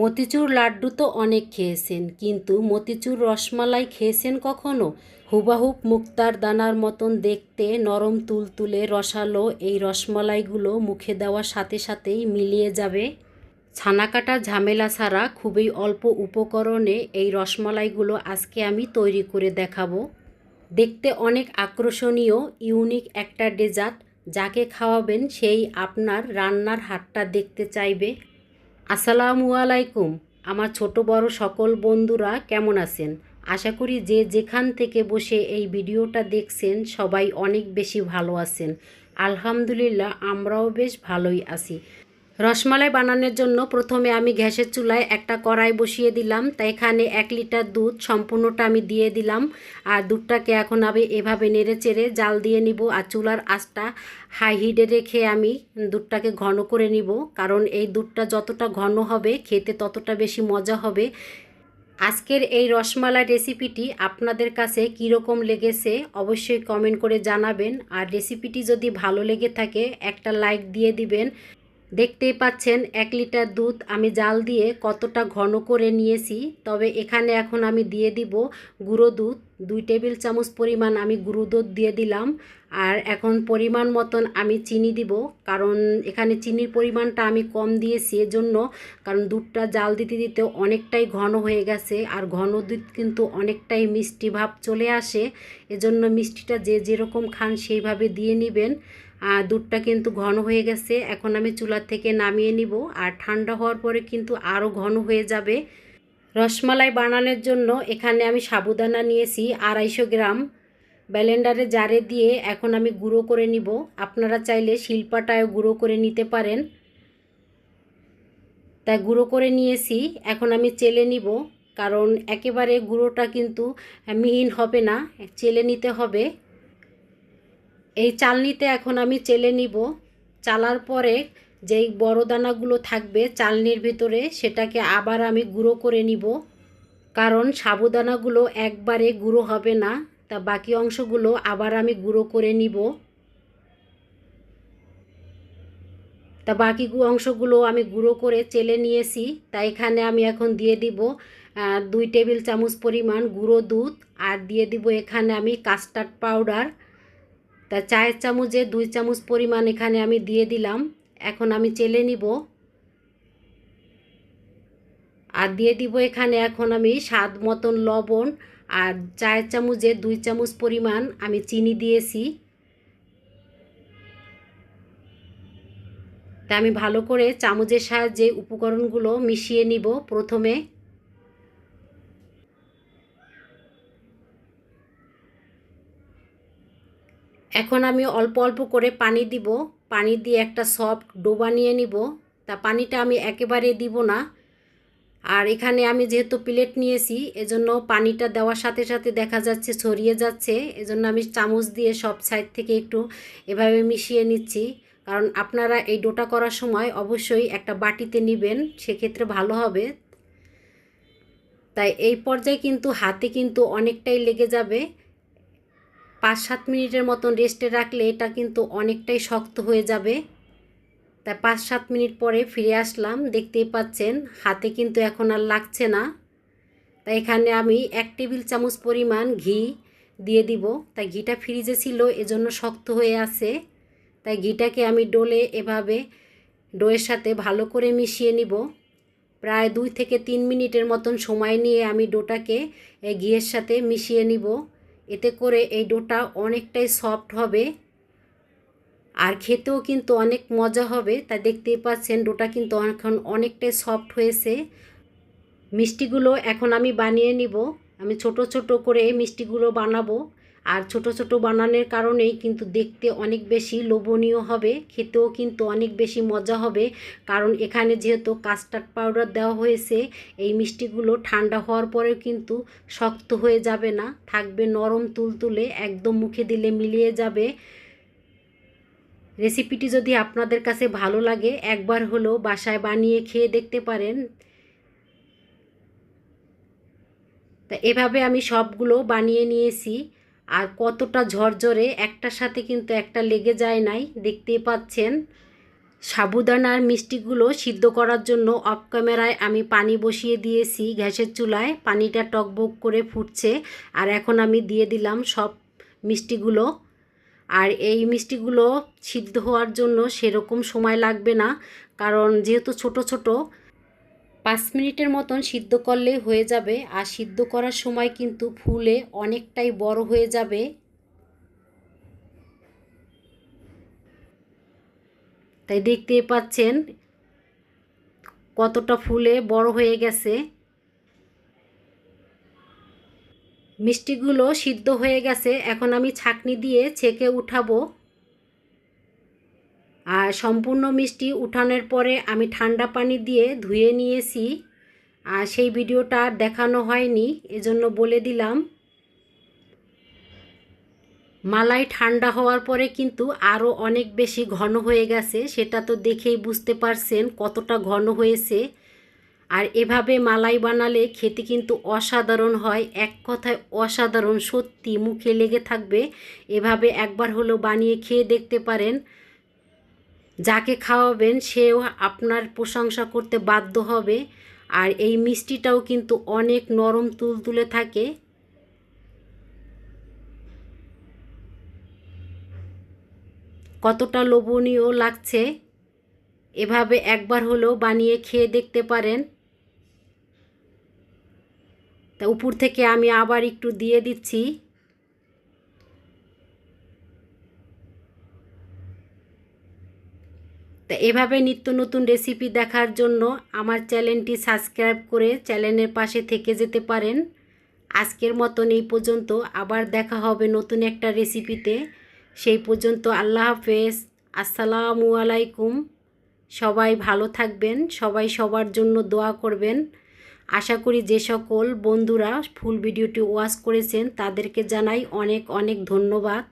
মতিচুর লাড্ডু তো অনেক খেয়েছেন, কিন্তু মতিচুর রসমালাই খেয়েছেন কখনো? হুবাহুব মুক্তার দানার মতন দেখতে নরম তুলতুলে রসালো এই রসমালাইগুলো মুখে দেওয়ার সাথে সাথেই মিলিয়ে যাবে? ছানা কাটা ঝামেলা ছাড়া খুবই অল্প উপকরণে এই রসমালাইগুলো আজকে আমি তৈরি করে দেখাবো। দেখতে অনেক আকর্ষণীয়, ইউনিক একটা ডেজার্ট, যাকে খাওয়াবেন সেই আপনার রান্নার হাতটা দেখতে চাইবে। আসসালামু আলাইকুম। আমার ছোট বড় সকল বন্ধুরা কেমন আছেন? আশা করি যে যেখান থেকে বসে এই ভিডিওটা দেখছেন সবাই অনেক বেশি ভালো আছেন। আলহামদুলিল্লাহ, আমরাও বেশ ভালোই আছি। রসমালাই বানানোর জন্য প্রথমে আমি গ্যাসের চুলায় একটা কড়াই বসিয়ে দিলাম। তাই এখানে এক লিটার দুধ সম্পূর্ণটা আমি দিয়ে দিলাম। আর দুধটাকে এখন আমি এভাবে নেড়ে চেড়ে জাল দিয়ে নিব আর চুলার আঁচটা হাই হিটে রেখে আমি দুধটাকে ঘন করে নিব। কারণ এই দুধটা যতটা ঘন হবে, খেতে ততটা বেশি মজা হবে। আজকের এই রসমালাই রেসিপিটি আপনাদের কাছে কীরকম লেগেছে অবশ্যই কমেন্ট করে জানাবেন। আর রেসিপিটি যদি ভালো লেগে থাকে, একটা লাইক দিয়ে দিবেন। দেখতেই পাচ্ছেন, এক লিটার দুধ আমি জাল দিয়ে কতটা ঘন করে নিয়েছি, তবে এখানে এখন আমি দিয়ে দিব গুঁড়ো দুধ, দুই টেবিল চামচ পরিমাণ আমি গুঁড়ো দুধ দিয়ে দিলাম, আর এখন পরিমাণ মতন আমি চিনি দিব, কারণ এখানে চিনির পরিমাণটা আমি কম দিয়েছি এজন্য, কারণ দুধটা জাল দিতে দিতে অনেকটাই ঘন হয়ে গেছে, আর ঘন দুধ কিন্তু অনেকটাই মিষ্টি ভাব চলে আসে, এজন্য মিষ্টিটা যে যেরকম খান সেইভাবে দিয়ে নেবেন। দুধটা কিন্তু ঘন হয়ে গেছে। এখন আমি চুলার থেকে নামিয়ে নিব। আর ঠান্ডা হওয়ার পরে কিন্তু আরও ঘন হয়ে যাবে। রসমালাই বানানোর জন্য এখানে আমি সাবুদানা নিয়েছি আড়াইশো গ্রাম। ব্যালেন্ডারে জারে দিয়ে এখন আমি গুঁড়ো করে নিব। আপনারা চাইলে শিল্পাটায়ও গুঁড়ো করে নিতে পারেন। তাই গুঁড়ো করে নিয়েছি। এখন আমি চেলে নিব। কারণ একেবারে গুঁড়োটা কিন্তু মিহিন হবে না। চেলে নিতে হবে। এই চালনিতে এখন আমি চেলে নিব। চালার পরে যেই বড় দানাগুলো থাকবে চালনির ভিতরে সেটাকে আবার আমি গুঁড়ো করে নিব। কারণ সাবুদানাগুলো একবারে গুঁড়ো হবে না, তা বাকি অংশগুলো আবার আমি গুঁড়ো করে নিব। তা বাকি অংশগুলো আমি গুঁড়ো করে চেলে নিয়েছি, তা এখানে আমি এখন দিয়ে দিব দুই টেবিল চামচ পরিমাণ গুঁড়ো দুধ, আর দিয়ে দিব এখানে আমি কাস্টার্ড পাউডার। তা চায়ের চামচে দুই চামচ পরিমাণ এখানে আমি দিয়ে দিলাম। এখন আমি চেলে নিব। আর দিয়ে দিব এখানে এখন আমি স্বাদ মতন লবণ। আর চায়ের চামচে দুই চামচ পরিমাণ আমি চিনি দিয়েছি। তা আমি ভালো করে চামচের সাহায্যে উপকরণগুলো মিশিয়ে নিব প্রথমে। এখন আমি অল্প অল্প করে পানি দিব। পানি দিয়ে একটা সফট ডো বানিয়ে নিব। তা পানিটা আমি একেবারে দিব না। আর এখানে আমি যেহেতু প্লেট নিয়েছি, এজন্য পানিটা দেওয়ার সাথে সাথে দেখা যাচ্ছে ছড়িয়ে যাচ্ছে। এজন্য আমি চামচ দিয়ে সব সাইড থেকে একটু এভাবে মিশিয়ে নিচ্ছি। কারণ আপনারা এই ডোটা করার সময় অবশ্যই একটা বাটিতে নেবেন, সেক্ষেত্রে ভালো হবে। তাই এই পর্যায়ে কিন্তু হাতে কিন্তু অনেকটাই লেগে যাবে। পাঁচ সাত মিনিটের মতন রেস্টে রাখলে এটা কিন্তু অনেকটাই শক্ত হয়ে যাবে। তা পাঁচ সাত মিনিট পরে ফিরে আসলাম, দেখতেই পাচ্ছেন হাতে কিন্তু এখন আর লাগছে না। তাই এখানে আমি এক টেবিল চামচ পরিমাণ ঘি দিয়ে দিব। তাই ঘিটা ফ্রিজে ছিল, এজন্য শক্ত হয়ে আছে। তাই ঘিটাকে আমি ডোলে এভাবে, ডোয়ের সাথে ভালো করে মিশিয়ে নিব। প্রায় দুই থেকে তিন মিনিটের মতন সময় নিয়ে আমি ডোটাকে ঘিয়ের সাথে মিশিয়ে নিব। এতে করে এই ডোটা অনেকটাই সফট হবে। আর খেতেও কিন্তু অনেক মজা হবে। তা দেখতেই পাচ্ছেন, ডোটা কিন্তু এখন অনেকটাই সফট হয়েছে। মিষ্টিগুলো এখন আমি বানিয়ে নিব। আমি ছোট ছোট করে মিষ্টিগুলো বানাবো। আর ছোট ছোট বানানোর কারণেই কিন্তু দেখতে অনেক বেশি লোভনীয় হবে, খেতেও কিন্তু অনেক বেশি মজা হবে। কারণ এখানে যেহেতু কাস্টার্ড পাউডার দেওয়া হয়েছে, এই মিষ্টিগুলো ঠান্ডা হওয়ার পরেও কিন্তু শক্ত হয়ে যাবে না, থাকবে নরম তুলতুলে, একদম মুখে দিলে মিলিয়ে যাবে। রেসিপিটি যদি আপনাদের কাছে ভালো লাগে, একবার হলেও বাসায় বানিয়ে খেয়ে দেখতে পারেন। তা এভাবে আমি সবগুলো বানিয়ে নিয়েছি। আর কতটা ঝরঝরে, একটার সাথে কিন্তু একটা লেগে যায় নাই। দেখতেই পাচ্ছেন সাবুদানার মিষ্টিগুলো সিদ্ধ করার জন্য অফ ক্যামেরায় আমি পানি বসিয়ে দিয়েছি গ্যাসের চুলায়। পানিটা টকবক করে ফুটছে, আর এখন আমি দিয়ে দিলাম সব মিষ্টিগুলো। আর এই মিষ্টিগুলো সিদ্ধ হওয়ার জন্য সেরকম সময় লাগবে না, কারণ যেহেতু ছোট ছোট পাঁচ মিনিটের মতন সিদ্ধ করলেই হয়ে যাবে, আর সিদ্ধ করার সময় কিন্তু ফুলে অনেকটাই বড় হয়ে যাবে। তাই দেখতে পাচ্ছেন কতটা ফুলে বড় হয়ে গেছে। মিষ্টিগুলো সিদ্ধ হয়ে গেছে, এখন আমি ছাকনি দিয়ে ছেঁকে উঠাবো। আর সম্পূর্ণ মিষ্টি উঠানোর পরে আমি ঠান্ডা পানি দিয়ে ধুয়ে নিয়েছি। আর সেই ভিডিওটা দেখানো হয়নি, এজন্য বলে দিলাম। মালাই ঠান্ডা হওয়ার পরে কিন্তু আরও অনেক বেশি ঘন হয়ে গেছে, সেটা তো দেখেই বুঝতে পারছেন কতটা ঘন হয়েছে। আর এভাবে মালাই বানালে খেতে কিন্তু অসাধারণ হয়, এক কথায় অসাধারণ, সত্যি মুখে লেগে থাকবে। এভাবে একবার হলো বানিয়ে খেয়ে দেখতে পারেন। যাকে খাওয়াবেন সেও আপনার প্রশংসা করতে বাধ্য হবে। আর এই মিষ্টিটাও কিন্তু অনেক নরম তুলতুলে থাকে। কতটা লোভনীয় লাগছে। এভাবে একবার হলেও বানিয়ে খেয়ে দেখতে পারেন। তা উপর থেকে আমি আবার একটু দিয়ে দিচ্ছি। তা এভাবে নিত্য নতুন রেসিপি দেখার জন্য আমার চ্যানেলটি সাবস্ক্রাইব করে চ্যানেলের পাশে থেকে যেতে পারেন। আজকের মতন এই পর্যন্ত। আবার দেখা হবে নতুন একটা রেসিপিতে সেই পর্যন্ত আল্লাহ হাফেজ। আসসালামু আলাইকুম। সবাই ভালো থাকবেন। সবাই সবার জন্য দোয়া করবেন। আশা করি যে সকল বন্ধুরা ফুল ভিডিওটি ওয়াচ করেছেন, তাদেরকে জানাই অনেক অনেক ধন্যবাদ।